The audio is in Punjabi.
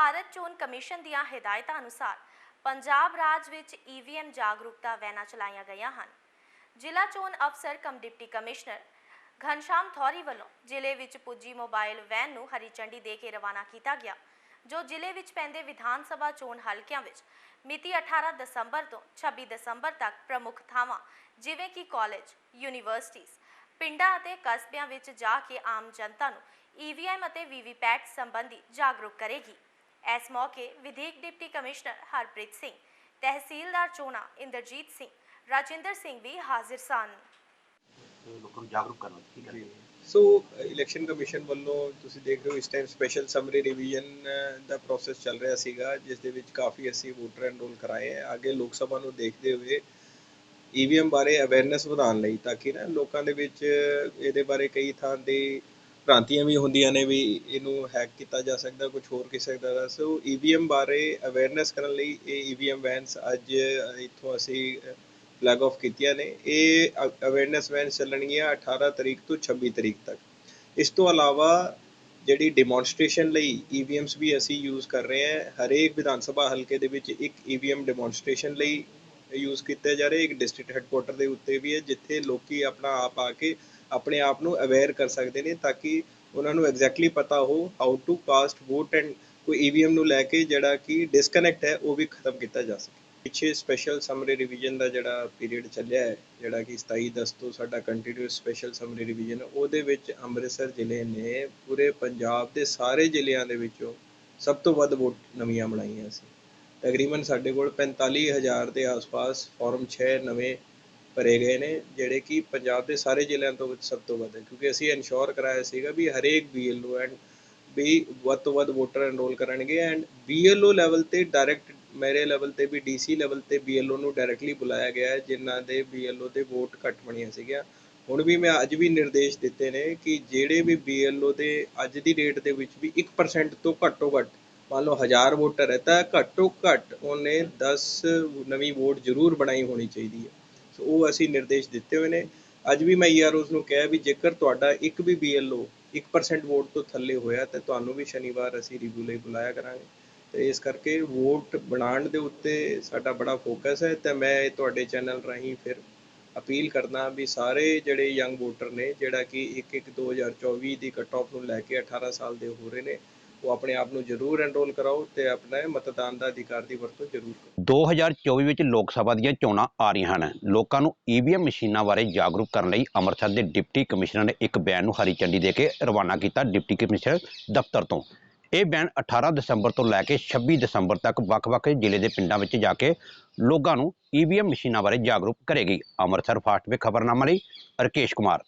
ਭਾਰਤ ਚੋਣ ਕਮਿਸ਼ਨ ਦੀਆਂ ਹਦਾਇਤਾਂ ਅਨੁਸਾਰ ਪੰਜਾਬ ਰਾਜ ਵਿੱਚ ਈਵੀਐਮ ਜਾਗਰੂਕਤਾ ਵੈਨਾਂ ਚਲਾਈਆਂ ਗਈਆਂ ਹਨ। ਜ਼ਿਲ੍ਹਾ ਚੋਣ ਅਫਸਰ ਕਮ ਡਿਪਟੀ ਕਮਿਸ਼ਨਰ ਘਨਸ਼ਾਮ ਥੌਰੀ ਵੱਲੋਂ ਜ਼ਿਲ੍ਹੇ ਵਿੱਚ ਪੁੱਜੀ ਮੋਬਾਈਲ ਵੈਨ ਨੂੰ ਹਰੀ ਝੰਡੀ ਦੇ ਕੇ ਰਵਾਨਾ ਕੀਤਾ ਗਿਆ, ਜੋ ਜ਼ਿਲ੍ਹੇ ਵਿੱਚ ਪੈਂਦੇ ਵਿਧਾਨ ਸਭਾ ਚੋਣ ਹਲਕਿਆਂ ਵਿੱਚ ਮਿਤੀ 18 ਦਸੰਬਰ ਤੋਂ 26 ਦਸੰਬਰ ਤੱਕ ਪ੍ਰਮੁੱਖ ਥਾਵਾਂ ਜਿਵੇਂ ਕਿ ਕਾਲਜ, ਯੂਨੀਵਰਸਿਟੀਜ਼, ਪਿੰਡਾਂ ਅਤੇ ਕਸਬਿਆਂ ਵਿੱਚ ਜਾ ਕੇ ਆਮ ਜਨਤਾ ਨੂੰ ਈਵੀਐਮ ਅਤੇ ਵੀਵੀਪੈਟ ਸੰਬੰਧੀ ਜਾਗਰੂਕ ਕਰੇਗੀ। ਇਸ ਮੌਕੇ ਵਿਧੀਕ ਡਿਪਟੀ ਕਮਿਸ਼ਨਰ ਹਰਪ੍ਰੀਤ ਸਿੰਘ ਤਹਿਸੀਲਦਾਰ ਚੋਣਾ ਇੰਦਰਜੀਤ ਸਿੰਘ ਰਾਜਿੰਦਰ ਸਿੰਘ ਵੀ ਹਾਜ਼ਰ ਸਨ। ਲੋਕਾਂ ਨੂੰ ਜਾਗਰੂਕ ਕਰਨ ਕੀ ਕਰੀਏ ਸੋ ਇਲੈਕਸ਼ਨ ਕਮਿਸ਼ਨ ਵੱਲੋਂ ਤੁਸੀਂ ਦੇਖ ਰਹੇ ਹੋ ਇਸ ਟਾਈਮ ਸਪੈਸ਼ਲ ਸਮਰੀ ਰਿਵੀਜ਼ਨ ਦਾ ਪ੍ਰੋਸੈਸ ਚੱਲ ਰਿਹਾ ਸੀਗਾ ਜਿਸ ਦੇ ਵਿੱਚ ਕਾਫੀ ਅਸੀਂ ਵੋਟਰ ਐਨਰੋਲ ਕਰਾਏ ਹੈ ਅੱਗੇ ਲੋਕ ਸਭਾ ਨੂੰ ਦੇਖਦੇ ਹੋਏ ਈਵੀਐਮ ਬਾਰੇ ਅਵੇਅਰਨੈਸ ਵਧਾਉਣ ਲਈ ਤਾਂ ਕਿ ਨਾ ਲੋਕਾਂ ਦੇ ਵਿੱਚ ਇਹਦੇ ਬਾਰੇ ਕਈ ਥਾਂ ਤੇ ਭ੍ਰਾਂਤੀਆਂ ਵੀ ਹੁੰਦੀਆਂ ਨੇ ਵੀ ਇਹਨੂੰ ਹੈਕ ਕੀਤਾ ਜਾ ਸਕਦਾ ਕੁਝ ਹੋਰ ਕਿਸੇ ਦਾ ਸੋ ਈਵੀਐਮ ਬਾਰੇ ਅਵੇਅਰਨੈਸ ਕਰਨ ਲਈ ਇਹ ਈਵੀਐਮ ਵੈਨਸ ਅੱਜ ਇੱਥੋਂ ਅਸੀਂ ਫਲੈਗ ਆਫ ਕੀਤੀਆਂ ਨੇ। ਇਹ ਅਵੇਅਰਨੈਸ ਵੈਨ ਚੱਲਣਗੀਆਂ 18 ਤਰੀਕ ਤੋਂ 26 ਤਰੀਕ ਤੱਕ। ਇਸ ਤੋਂ ਇਲਾਵਾ ਜਿਹੜੀ ਡੈਮੋਨਸਟ੍ਰੇਸ਼ਨ ਲਈ ਈਵੀਐਮਸ ਵੀ ਅਸੀਂ ਯੂਜ਼ ਕਰ ਰਹੇ ਹਾਂ, ਹਰੇਕ ਵਿਧਾਨ ਸਭਾ ਹਲਕੇ ਦੇ ਵਿੱਚ ਇੱਕ ਈਵੀਐਮ ਡੈਮੋਨਸਟ੍ਰੇਸ਼ਨ ਲਈ ਯੂਜ਼ ਕੀਤਾ ਜਾ ਰਿਹਾ। ਇੱਕ ਡਿਸਟ੍ਰਿਕਟ ਹੈੱਡਕੁਆਟਰ ਦੇ ਉੱਤੇ ਵੀ ਹੈ, ਜਿੱਥੇ ਲੋਕੀ ਆਪਣਾ ਆਪ ਆ ਕੇ ਆਪਣੇ ਆਪ ਨੂੰ ਅਵੇਅਰ ਕਰ ਸਕਦੇ ਨੇ ਤਾਂ ਕਿ ਉਹਨਾਂ ਨੂੰ ਐਗਜ਼ੈਕਟਲੀ ਪਤਾ ਹੋ how to cast vote and ਕੋਈ ਈਵੀਐਮ ਨੂੰ ਲੈ ਕੇ ਜਿਹੜਾ ਕਿ ਡਿਸਕਨੈਕਟ ਹੈ, ਉਹ ਵੀ ਖਤਮ ਕੀਤਾ ਜਾ ਸਕੇ। ਪਿੱਛੇ ਸਪੈਸ਼ਲ ਸਮਰੀ ਰਿਵੀਜ਼ਨ ਦਾ ਜਿਹੜਾ ਪੀਰੀਅਡ ਚੱਲਿਆ ਹੈ, ਜਿਹੜਾ ਕਿ 27 10 ਤੋਂ ਸਾਡਾ ਕੰਟੀਨਿਊਸ ਸਪੈਸ਼ਲ ਸਮਰੀ ਰਿਵੀਜ਼ਨ ਉਹਦੇ ਵਿੱਚ ਅੰਮ੍ਰਿਤਸਰ ਜ਼ਿਲ੍ਹੇ ਨੇ ਪੂਰੇ ਪੰਜਾਬ ਦੇ ਸਾਰੇ ਜ਼ਿਲ੍ਹਿਆਂ ਦੇ ਵਿੱਚੋਂ ਸਭ ਤੋਂ ਵੱਧ ਵੋਟ ਨਵੀਆਂ ਬਣਾਈਆਂ ਸੀ। ਤਕਰੀਬਨ ਸਾਡੇ ਕੋਲ 45000 ਦੇ ਆਸ-ਪਾਸ ਫਾਰਮ 6 ਨਵੇਂ ਭਰੇ ਗਏ ਨੇ, ਜਿਹੜੇ ਕਿ ਪੰਜਾਬ ਦੇ ਸਾਰੇ ਜ਼ਿਲ੍ਹਿਆਂ ਤੋਂ ਵਿੱਚ ਸਭ ਤੋਂ ਵੱਧ ਹੈ। ਕਿਉਂਕਿ ਅਸੀਂ ਇਨਸ਼ੋਰ ਕਰਾਇਆ ਸੀਗਾ ਵੀ ਹਰੇਕ ਬੀਐਲਓ ਐਂਡ ਵੀ ਵੱਧ ਤੋਂ ਵੱਧ ਵੋਟਰ ਐਨਰੋਲ ਕਰਨਗੇ ਐਂਡ ਬੀਐਲਓ ਲੈਵਲ ਤੇ ਡਾਇਰੈਕਟ ਮੇਰੇ ਲੈਵਲ ਤੇ ਵੀ ਡੀਸੀ ਲੈਵਲ ਤੇ ਬੀਐਲਓ ਨੂੰ ਡਾਇਰੈਕਟਲੀ ਬੁਲਾਇਆ ਗਿਆ ਹੈ, ਜਿਨ੍ਹਾਂ ਦੇ ਬੀਐਲਓ ਦੇ ਵੋਟ ਘੱਟ ਬਣੀਆਂ ਸੀਗੀਆਂ। ਹੁਣ ਵੀ ਮੈਂ ਅੱਜ ਵੀ ਨਿਰਦੇਸ਼ ਦਿੱਤੇ ਨੇ ਕਿ ਜਿਹੜੇ ਵੀ ਬੀਐਲਓ ਦੇ ਅੱਜ ਦੀ ਡੇਟ ਦੇ ਵਿੱਚ ਵੀ 1% ਤੋਂ ਘੱਟੋ ਘੱਟ, ਮੰਨ ਲਓ 1000 ਵੋਟਰ ਹੈ, ਤਾਂ ਘੱਟੋ ਘੱਟ ਉਹਨੇ 10 ਨਵੀਂ ਵੋਟ ਜ਼ਰੂਰ ਬਣਾਈ ਹੋਣੀ ਚਾਹੀਦੀ ਹੈ। ਉਹ ਅਸੀਂ ਨਿਰਦੇਸ਼ ਦਿੱਤੇ ਹੋਏ ਨੇ। ਅੱਜ ਵੀ ਮੈਂ ਈਆਰਓਸ ਨੂੰ ਕਿਹਾ ਵੀ ਜੇਕਰ ਤੁਹਾਡਾ ਇੱਕ ਵੀ ਬੀਐਲਓ 1% ਵੋਟ ਤੋਂ ਥੱਲੇ ਹੋਇਆ ਤੇ ਤੁਹਾਨੂੰ ਵੀ ਸ਼ਨੀਵਾਰ ਅਸੀਂ ਰਿਵਿਊ ਲਈ ਬੁਲਾਇਆ ਕਰਾਂਗੇ। ਤੇ ਇਸ ਕਰਕੇ ਵੋਟ ਬਣਾਉਣ ਦੇ ਉੱਤੇ ਸਾਡਾ ਬੜਾ ਫੋਕਸ ਹੈ ਤੇ ਮੈਂ ਤੁਹਾਡੇ ਚੈਨਲ ਰਾਹੀਂ ਫਿਰ ਅਪੀਲ ਕਰਦਾ ਵੀ ਸਾਰੇ ਜਿਹੜੇ ਯੰਗ ਵੋਟਰ ਨੇ, ਜਿਹੜਾ ਕਿ 1 1 2024 ਦੀ ਕਟ ਆਫ ਨੂੰ ਲੈ ਕੇ 18 ਸਾਲ ਦੇ ਹੋ ਰਹੇ ਨੇ ਉਹ ਆਪਣੇ ਆਪ ਨੂੰ ਜ਼ਰੂਰ ਐਨਰੋਲ ਕਰਾਓ ਤੇ ਆਪਣਾ ਮਤਦਾਨ ਦਾ ਅਧਿਕਾਰ ਦੀ ਵਰਤੋਂ ਜ਼ਰੂਰ ਕਰੋ। 2024 ਵਿੱਚ ਲੋਕ ਸਭਾ ਦੀਆਂ ਚੋਣਾਂ ਆ ਰਹੀਆਂ ਹਨ। ਲੋਕਾਂ ਨੂੰ ਈਵੀਐਮ ਮਸ਼ੀਨਾਂ ਬਾਰੇ ਜਾਗਰੂਕ ਕਰਨ ਲਈ ਅੰਮ੍ਰਿਤਸਰ ਦੇ ਡਿਪਟੀ ਕਮਿਸ਼ਨਰ ਨੇ ਇੱਕ ਬਿਆਨ ਨੂੰ ਹਰੀ ਝੰਡੀ ਦੇ ਕੇ ਰਵਾਨਾ ਕੀਤਾ ਡਿਪਟੀ ਕਮਿਸ਼ਨਰ ਦਫ਼ਤਰ ਤੋਂ। ਇਹ ਬਿਆਨ 18 ਦਸੰਬਰ ਤੋਂ ਲੈ ਕੇ 26 ਦਸੰਬਰ ਤੱਕ ਵੱਖ-ਵੱਖ ਜ਼ਿਲ੍ਹੇ ਦੇ ਪਿੰਡਾਂ ਵਿੱਚ ਜਾ ਕੇ ਲੋਕਾਂ ਨੂੰ ਈਵੀਐਮ ਮਸ਼ੀਨਾਂ ਬਾਰੇ ਜਾਗਰੂਕ ਕਰੇਗੀ। ਅੰਮ੍ਰਿਤਸਰ ਫਾਸਟ ਵੇ ਖਬਰਨਾਮਾ ਲਈ ਰਕੇਸ਼ ਕੁਮਾਰ।